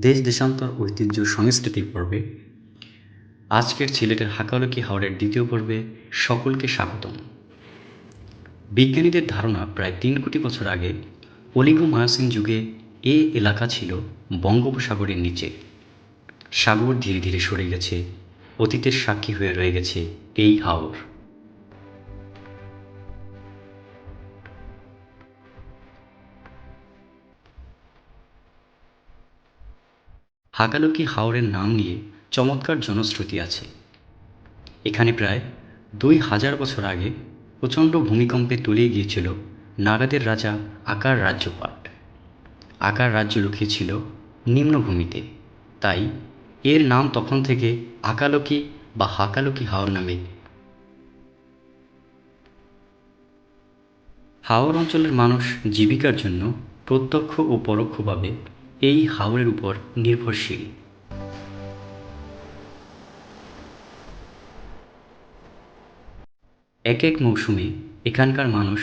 দেশ দেশান্তর ঐতিহ্য সংস্কৃতির পর্বে। আজকের ছেলেটার হাকালুকি হাওড়ের দ্বিতীয় পর্বে সকলকে স্বাগতম। বিজ্ঞানীদের ধারণা প্রায় তিন কোটি বছর আগে অলিগো মায়াসিন যুগে এ এলাকা ছিল বঙ্গোপসাগরের নিচে। সাগর ধীরে ধীরে সরে গেছে, অতীতের সাক্ষী হয়ে রয়ে গেছে এই হাওর। হাকালুকি হাওরের নাম নিয়ে চমৎকার জনশ্রুতি আছে। এখানে প্রায় দুই হাজার বছর আগে প্রচণ্ড ভূমিকম্পে তলিয়ে গিয়েছিল নাগাদের রাজা আকার রাজ্যপাট। আকার রাজ্য লুকিয়েছিল নিম্নভূমিতে। তাই এর নাম তখন থেকে আকালকি বা হাকালকি হাওর নামে। হাওর অঞ্চলের মানুষ জীবিকার জন্য প্রত্যক্ষ ও পরোক্ষভাবে এই হাওরের উপর নির্ভরশীল। এক এক মৌসুমে এখানকার মানুষ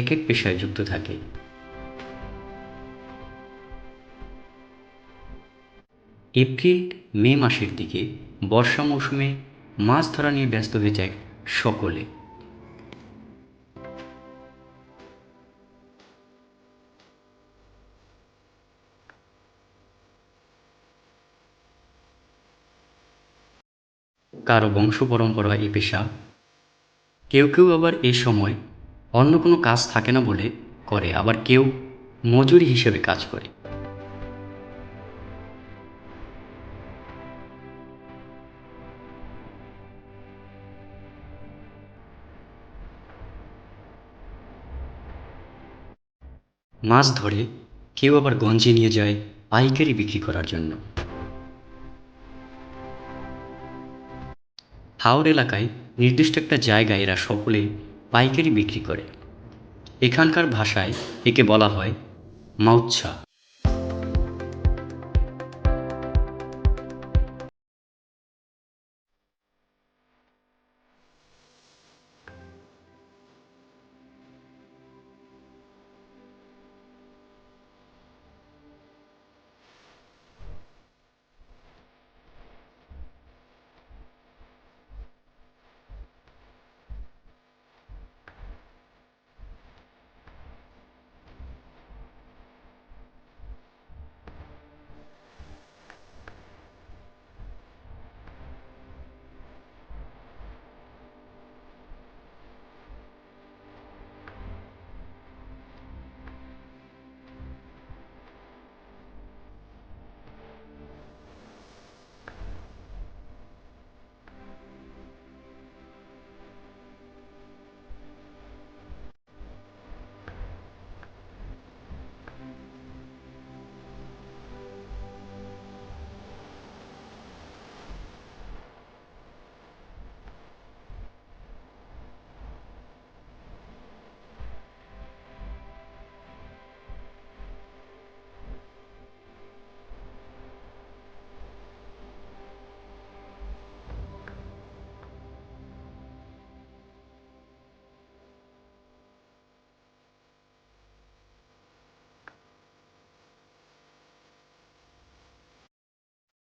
এক এক পেশায় যুক্ত থাকে। এপ্রিল, মে মাসের দিকে বর্ষা মৌসুমে মাছ ধরা নিয়ে ব্যস্ত হয়ে যায় সকলে। কারও বংশ পরম্পরা এই পেশা। কেউ কেউ আবার এই সময় অন্য কোনো কাজ থাকে না বলে করে, আবার কেউ মজুরি হিসেবে কাজ করে। মাছ ধরে কেউ আবার গঞ্জে নিয়ে যায় পাইকারি বিক্রি করার জন্য। হাওর এলাকায় নির্দিষ্ট একটা জায়গায় এরা সকলে পাইকারি বিক্রি করে। এখানকার ভাষায় একে বলা হয় মাউচ্ছা।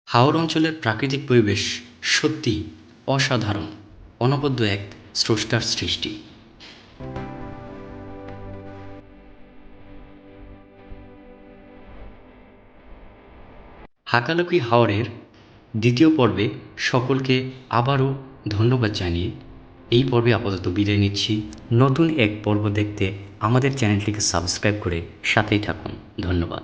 হাওর অঞ্চলের প্রাকৃতিক পরিবেশ সত্যি অসাধারণ, অনবদ্য এক স্রষ্টার সৃষ্টি। হাকালুকি হাওরের দ্বিতীয় পর্বে সকলকে আবারও ধন্যবাদ জানিয়ে এই পর্বে আপাতত বিদায় নিচ্ছি। নতুন এক পর্ব দেখতে আমাদের চ্যানেলটিকে সাবস্ক্রাইব করে সাথেই থাকুন। ধন্যবাদ।